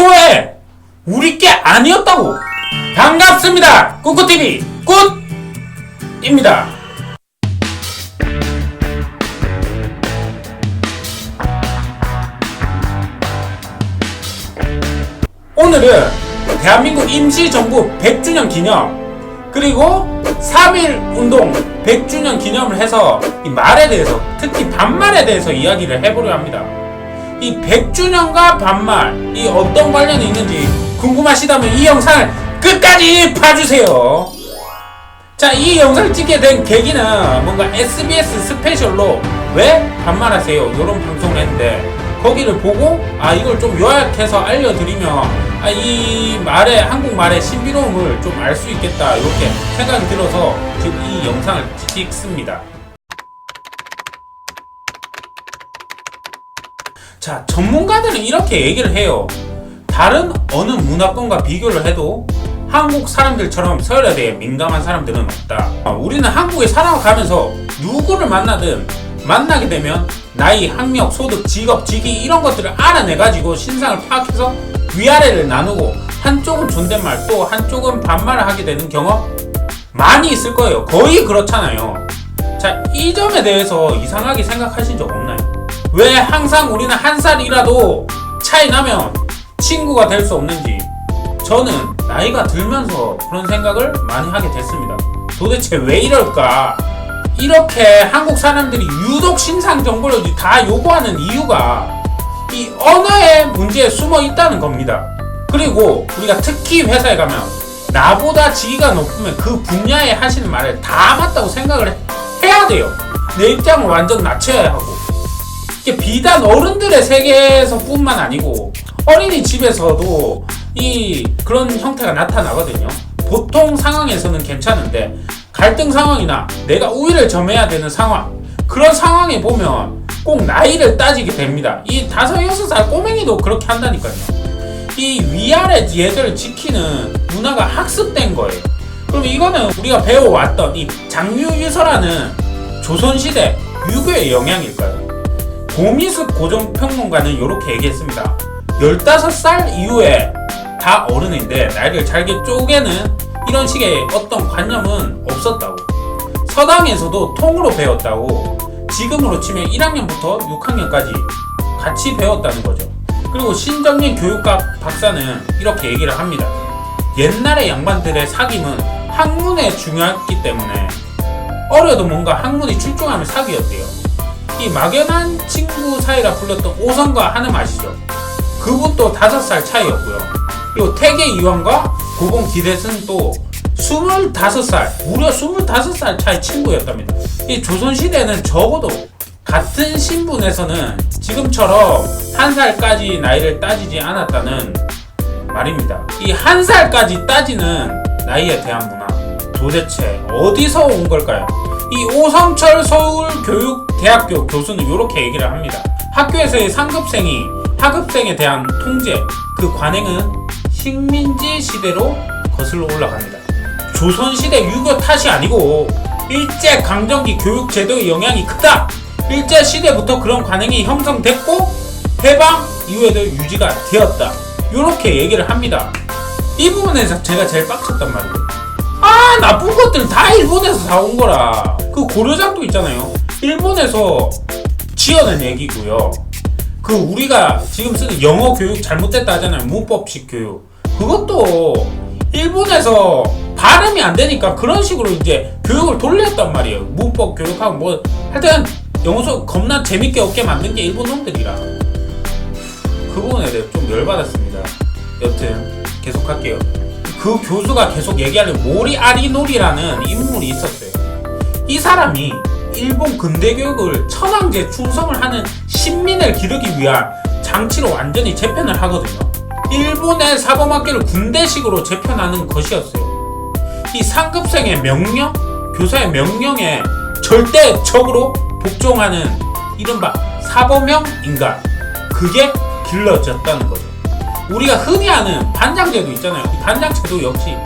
애초에 우리 게 아니었다고. 반갑습니다. 꾸꾸TV 굿입니다. 오늘은 대한민국 임시정부 100주년 기념 그리고 3.1 운동 100주년 기념을 해서 이 말에 대해서 특히 반말에 대해서 이야기를 해보려 합니다. 이 100주년과 반말 이 어떤 관련이 있는지 궁금하시다면 이 영상을 끝까지 봐주세요. 자, 이 영상을 찍게 된 계기는 뭔가 SBS 스페셜로 왜 반말하세요? 이런 방송을 했는데 거기를 보고 아 이걸 좀 요약해서 알려드리면 아, 이 말의 한국말의 신비로움을 좀 알 수 있겠다 이렇게 생각이 들어서 지금 이 영상을 찍습니다. 자, 전문가들은 이렇게 얘기를 해요. 다른 어느 문화권과 비교를 해도 한국 사람들처럼 서열에 대해 민감한 사람들은 없다. 아, 우리는 한국에 살아가면서 누구를 만나든 만나게 되면 나이, 학력, 소득, 직업, 직위 이런 것들을 알아내가지고 신상을 파악해서 위아래를 나누고 한쪽은 존댓말 또 한쪽은 반말을 하게 되는 경험 많이 있을 거예요. 거의 그렇잖아요. 자, 이 점에 대해서 이상하게 생각하신 적 없나요? 왜 항상 우리는 한 살이라도 차이 나면 친구가 될 수 없는지 저는 나이가 들면서 그런 생각을 많이 하게 됐습니다. 도대체 왜 이럴까? 이렇게 한국 사람들이 유독 신상 정보를 다 요구하는 이유가 이 언어의 문제에 숨어 있다는 겁니다. 그리고 우리가 특히 회사에 가면 나보다 지위가 높으면 그 분야에 하시는 말을 다 맞다고 생각을 해- 해야 돼요. 내 입장을 완전 낮춰야 하고. 이게 비단 어른들의 세계에서뿐만 아니고 어린이 집에서도 이 그런 형태가 나타나거든요. 보통 상황에서는 괜찮은데 갈등 상황이나 내가 우위를 점해야 되는 상황 그런 상황에 보면 꼭 나이를 따지게 됩니다. 이 다섯 여섯 살 꼬맹이도 그렇게 한다니까요. 이 위아래 얘들을 지키는 문화가 학습된 거예요. 그럼 이거는 우리가 배워왔던 이 장유유서라는 조선시대 유교의 영향일까요? 고미숙 고정평론가는 이렇게 얘기했습니다. 15살 이후에 다 어른인데 나이를 잘게 쪼개는 이런 식의 어떤 관념은 없었다고. 서당에서도 통으로 배웠다고. 지금으로 치면 1학년부터 6학년까지 같이 배웠다는 거죠. 그리고 신정민 교육학 박사는 이렇게 얘기를 합니다. 옛날의 양반들의 사귐은 학문에 중요했기 때문에 어려도 뭔가 학문이 출중하면 사귀었대요. 이 막연한 친구 사이라 불렸던 오성과 한음 아시죠? 그분도 다섯 살 차이였고요. 그리고 태계 이왕과 고봉 기대승 또 25살, 무려 25살 차이 친구였답니다. 이 조선시대는 적어도 같은 신분에서는 지금처럼 한 살까지 나이를 따지지 않았다는 말입니다. 이 한 살까지 따지는 나이에 대한 문화 도대체 어디서 온 걸까요? 이 오성철 서울교육대학교 교수는 이렇게 얘기를 합니다. 학교에서의 상급생이 하급생에 대한 통제, 그 관행은 식민지 시대로 거슬러 올라갑니다. 조선시대 유교 탓이 아니고 일제 강점기 교육 제도의 영향이 크다. 일제 시대부터 그런 관행이 형성됐고 해방 이후에도 유지가 되었다. 이렇게 얘기를 합니다. 이 부분에서 제가 제일 빡쳤단 말이에요. 아 나쁜 것들 다 일본에서 사온 거라. 그 고려장도 있잖아요. 일본에서 지어낸 얘기고요. 그 우리가 지금 쓰는 영어 교육 잘못됐다 하잖아요. 문법식 교육. 그것도 일본에서 발음이 안 되니까 그런 식으로 이제 교육을 돌렸단 말이에요. 문법 교육하고 뭐 하여튼 영어 수업 겁나 재밌게 얻게 만든 게 일본 놈들이라. 그 부분에 대해 좀 열받았습니다. 여튼 계속할게요. 그 교수가 계속 얘기하는 모리 아리노리라는 인물이 있었어요. 이 사람이 일본 근대 교육을 천황제 충성을 하는 신민을 기르기 위한 장치로 완전히 재편을 하거든요. 일본의 사범학교를 군대식으로 재편하는 것이었어요. 이 상급생의 명령, 교사의 명령에 절대적으로 복종하는 이른바 사범형 인간. 그게 길러졌다는 거죠. 우리가 흔히 아는 반장제도 있잖아요. 이 반장제도 역시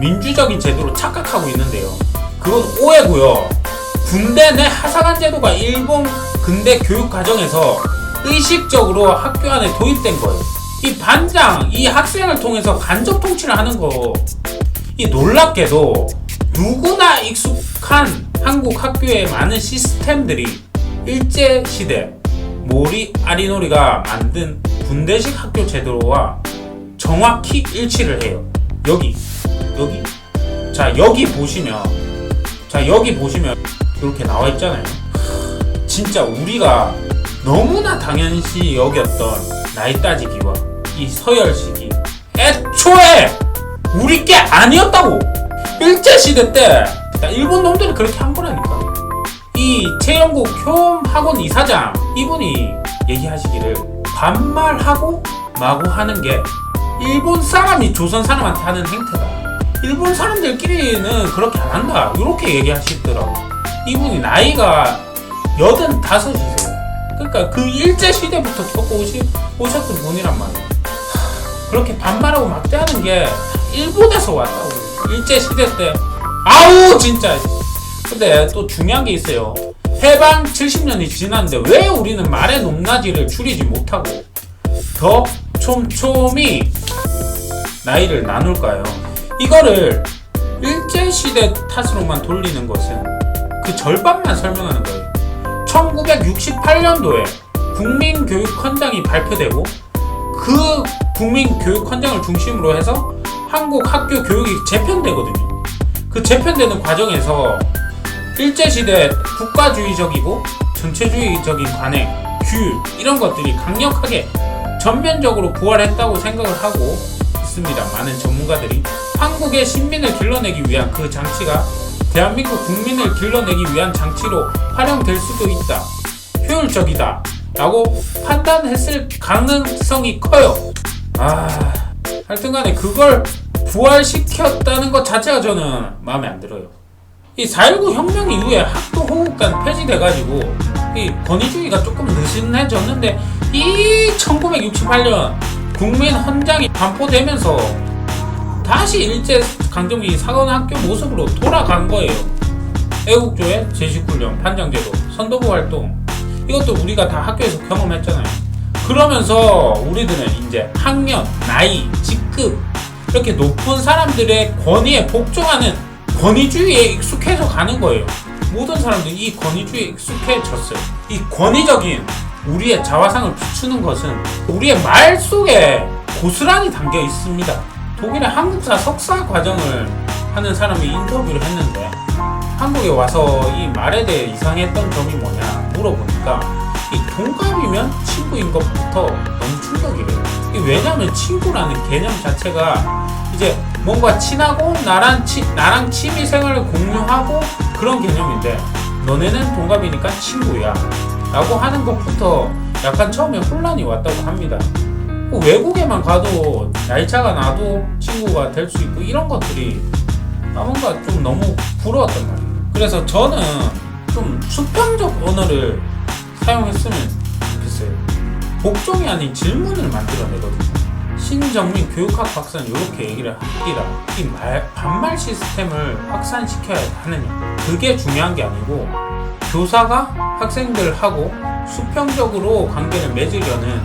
민주적인 제도로 착각하고 있는데요. 그건 오해고요. 군대 내 하사관 제도가 일본 근대 교육 과정에서 의식적으로 학교 안에 도입된 거예요. 이 반장, 이 학생을 통해서 간접 통치를 하는 거, 이 놀랍게도 누구나 익숙한 한국 학교의 많은 시스템들이 일제 시대 모리 아리노리가 만든 군대식 학교 제도와 정확히 일치를 해요. 여기, 여기. 자, 여기 보시면, 자, 여기 보시면 이렇게 나와 있잖아요. 하, 진짜 우리가 너무나 당연시 여겼던 나이 따지기와 이 서열식이 애초에 우리 게 아니었다고! 일제시대 때 일본 놈들이 그렇게 한 거라니까. 이 최영국 효학원 이사장 이분이 얘기하시기를 반말하고 마구 하는 게 일본 사람이 조선 사람한테 하는 행태다. 일본 사람들끼리는 그렇게 안 한다. 이렇게 얘기하시더라고. 이분이 나이가 여든 다섯이세요. 그러니까 그 일제 시대부터 겪고 오시, 오셨던 분이란 말이에요. 하, 그렇게 반말하고 막대하는 게 일본에서 왔다고. 일제 시대 때. 아우 진짜. 근데 또 중요한 게 있어요. 해방 70년이 지났는데 왜 우리는 말의 높낮이를 줄이지 못하고 더 촘촘히 나이를 나눌까요? 이거를 일제시대 탓으로만 돌리는 것은 그 절반만 설명하는 거예요. 1968년도에 국민교육헌장이 발표되고 그 국민교육헌장을 중심으로 해서 한국 학교 교육이 재편되거든요. 그 재편되는 과정에서 일제시대 국가주의적이고 전체주의적인 관행, 규율 이런 것들이 강력하게 전면적으로 부활했다고 생각을 하고 있습니다. 많은 전문가들이 한국의 신민을 길러내기 위한 그 장치가 대한민국 국민을 길러내기 위한 장치로 활용될 수도 있다. 효율적이다. 라고 판단했을 가능성이 커요. 아, 하여튼 간에 그걸 부활시켰다는 것 자체가 저는 마음에 안 들어요. 이 4.19 혁명 이후에 학도 호국단 폐지돼가지고 이 권위주의가 조금 느슨해졌는데 이 1968년 국민 헌장이 반포되면서 다시 일제 강점기 사관학교 모습으로 돌아간 거예요. 애국조회, 제식훈련, 판정제도, 선도부 활동 이것도 우리가 다 학교에서 경험했잖아요. 그러면서 우리들은 이제 학년, 나이, 직급 이렇게 높은 사람들의 권위에 복종하는 권위주의에 익숙해져 가는 거예요. 모든 사람들이 이 권위주의에 익숙해졌어요. 이 권위적인 우리의 자화상을 비추는 것은 우리의 말 속에 고스란히 담겨 있습니다. 독일의 한국사 석사 과정을 하는 사람이 인터뷰를 했는데 한국에 와서 이 말에 대해 이상했던 점이 뭐냐 물어보니까 이 동갑이면 친구인 것부터 너무 충격이래요. 왜냐하면 친구라는 개념 자체가 이제 뭔가 친하고 나랑 치, 나랑 취미 생활을 공유하고 그런 개념인데 너네는 동갑이니까 친구야 라고 하는 것부터 약간 처음에 혼란이 왔다고 합니다. 뭐 외국에만 가도 나이차가 나도 친구가 될 수 있고 이런 것들이 아 뭔가 좀 너무 부러웠단 말이에요. 그래서 저는 좀 수평적 언어를 사용했으면 좋겠어요. 복종이 아닌 질문을 만들어내거든요. 신정민 교육학 박사는 이렇게 얘기를 하기라 이 말, 반말 시스템을 확산시켜야 하느냐. 그게 중요한 게 아니고 교사가 학생들하고 수평적으로 관계를 맺으려는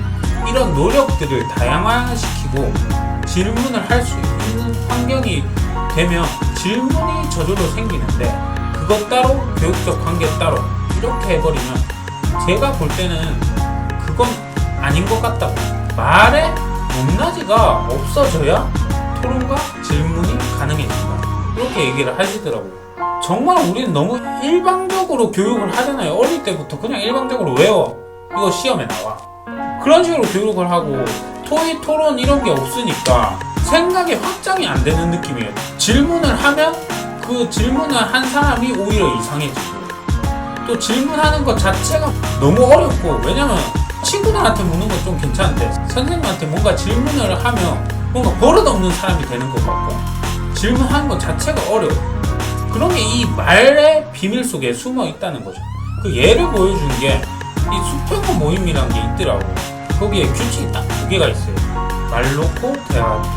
이런 노력들을 다양화시키고 질문을 할 수 있는 환경이 되면 질문이 저절로 생기는데 그것 따로 교육적 관계 따로 이렇게 해버리면 제가 볼 때는 그건 아닌 것 같다고 말에 높낮이가 없어져야 토론과 질문이 가능해진다. 이렇게 얘기를 하시더라고요. 정말 우리는 너무 일방적으로 교육을 하잖아요. 어릴 때부터 그냥 일방적으로 외워. 이거 시험에 나와. 그런 식으로 교육을 하고 토의 토론 이런 게 없으니까 생각이 확장이 안 되는 느낌이에요. 질문을 하면 그 질문을 한 사람이 오히려 이상해지고 또 질문하는 것 자체가 너무 어렵고 왜냐면 친구들한테 묻는 건 좀 괜찮은데 선생님한테 뭔가 질문을 하면 뭔가 버릇없는 사람이 되는 것 같고 질문하는 것 자체가 어려워. 그런 게 이 말의 비밀 속에 숨어 있다는 거죠. 그 예를 보여준 게 이 수평원 모임이라는 게 있더라고. 거기에 규칙이 딱 두 개가 있어요. 말 놓고 대화하기,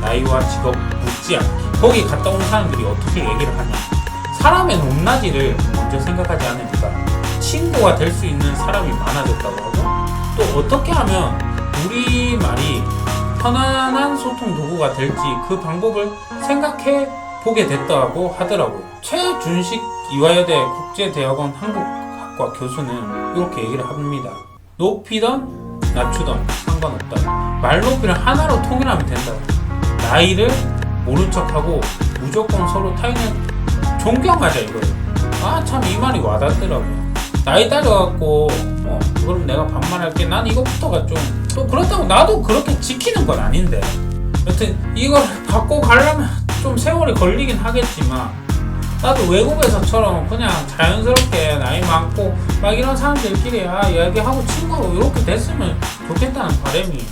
나이와 직업 묻지 않기. 거기 갔다 온 사람들이 어떻게 얘기를 하냐. 사람의 높낮이를 먼저 생각하지 않으니까 친구가 될 수 있는 사람이 많아졌다고 하고 또 어떻게 하면 우리 말이 편안한 소통 도구가 될지 그 방법을 생각해 보게 됐다고 하더라고요. 최준식 이화여대 국제대학원 한국학과 교수는 이렇게 얘기를 합니다. 높이던 낮추던 상관없다. 말 높이를 하나로 통일하면 된다. 나이를 모른 척하고 무조건 서로 타인을 존경하자 이거예요. 아 참 이 말이 와닿더라고요. 나이 따져갖고 어 그럼 내가 반말할게. 난 이것부터가 좀 또 그렇다고 나도 그렇게 지키는 건 아닌데. 여튼 이걸 갖고 가려면 좀 세월이 걸리긴 하겠지만 나도 외국에서처럼 그냥 자연스럽게 나이 많고 막 이런 사람들끼리 아 이야기하고 친구로 이렇게 됐으면 좋겠다는 바람이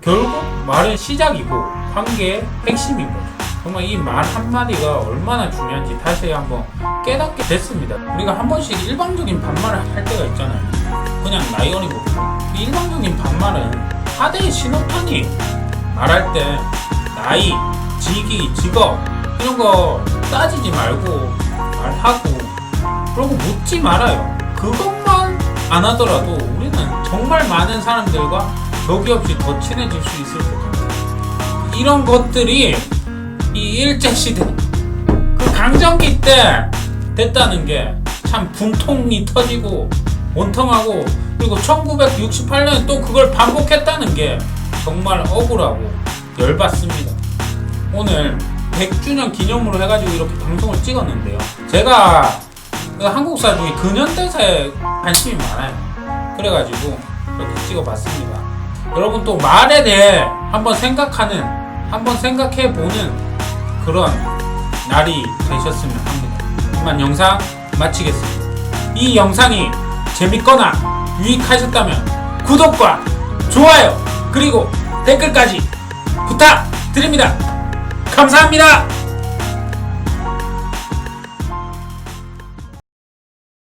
결국 말은 시작이고 관계의 거죠. 정말 이 말 한마디가 얼마나 중요한지 다시 한번 깨닫게 됐습니다. 우리가 한 번씩 일방적인 반말을 할 때가 있잖아요. 그냥 거. 이 일방적인 반말은 하대의 신호탄이 말할 때 나이, 직위, 직업 이런 거 따지지 말고 말하고 그러고 묻지 말아요. 그것만 안 하더라도 우리는 정말 많은 사람들과 벽이 없이 더 친해질 수 있을 것 같아요. 이런 것들이 이 일제시대 그 강점기 때 됐다는 게 참 분통이 터지고 원통하고 그리고 1968년에 또 그걸 반복했다는 게 정말 억울하고 열받습니다. 오늘 100주년 기념으로 해가지고 이렇게 방송을 찍었는데요. 제가 그 한국사 중에 근현대사에 관심이 많아요. 그래가지고 이렇게 찍어봤습니다. 여러분 또 말에 대해 한번 생각하는, 한번 생각해보는 그런 날이 되셨으면 합니다. 이만 영상 마치겠습니다. 이 영상이 재밌거나 유익하셨다면 구독과 좋아요 그리고 댓글까지 부탁드립니다. 감사합니다.